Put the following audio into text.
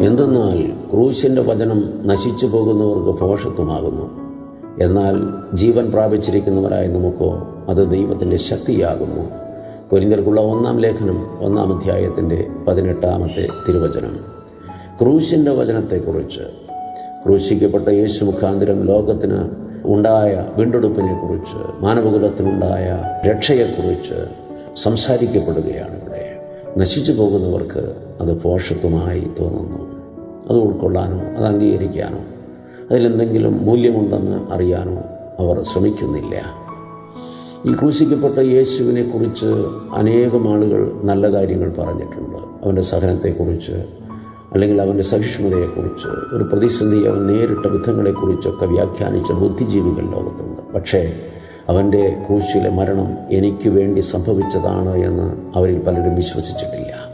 എന്തെന്നാൽ ക്രൂശിന്റെ വചനം നശിച്ചു പോകുന്നവർക്ക് ഭോഷത്വമാകുന്നു. എന്നാൽ ജീവൻ പ്രാപിച്ചിരിക്കുന്നവരായ നമുക്കോ അത് ദൈവത്തിന്റെ ശക്തിയാകുന്നു. കൊരിന്തർക്കുള്ള ഒന്നാം ലേഖനം ഒന്നാം അധ്യായത്തിന്റെ പതിനെട്ടാമത്തെ തിരുവചനം. ക്രൂശിന്റെ വചനത്തെക്കുറിച്ച്. ക്രൂശിക്കപ്പെട്ട യേശു മുഖാന്തരം ലോകത്തിന് ഉണ്ടായ വീണ്ടെടുപ്പിനെക്കുറിച്ച് മാനവകുലത്തിനുണ്ടായ രക്ഷയെക്കുറിച്ച് സംസാരിക്കപ്പെടുകയാണ്. നശിച്ചു പോകുന്നവർക്ക് അത് പോഷത്വമായി തോന്നുന്നു. അത് ഉൾക്കൊള്ളാനോ അത് അംഗീകരിക്കാനോ അതിലെന്തെങ്കിലും മൂല്യമുണ്ടെന്ന് അറിയാനോ അവർ ശ്രമിക്കുന്നില്ല. ഈ ക്രൂശിക്കപ്പെട്ട യേശുവിനെ കുറിച്ച് അനേകം ആളുകൾ നല്ല കാര്യങ്ങൾ പറഞ്ഞിട്ടുണ്ട്. അവന്റെ സഹനത്തെക്കുറിച്ച് അല്ലെങ്കിൽ അവന്റെ സഹിഷ്ണുതയെക്കുറിച്ച് ഒരു പ്രതിസന്ധി അവൻ നേരിട്ട വിധങ്ങളെക്കുറിച്ചൊക്കെ വ്യാഖ്യാനിച്ച ബുദ്ധിജീവികൾ ലോകത്തുണ്ട്. പക്ഷേ അവന്റെ ക്രൂശിലെ മരണം എനിക്ക് വേണ്ടി സംഭവിച്ചതാണ് എന്ന് അവരിൽ പലരും വിശ്വസിച്ചിട്ടില്ല.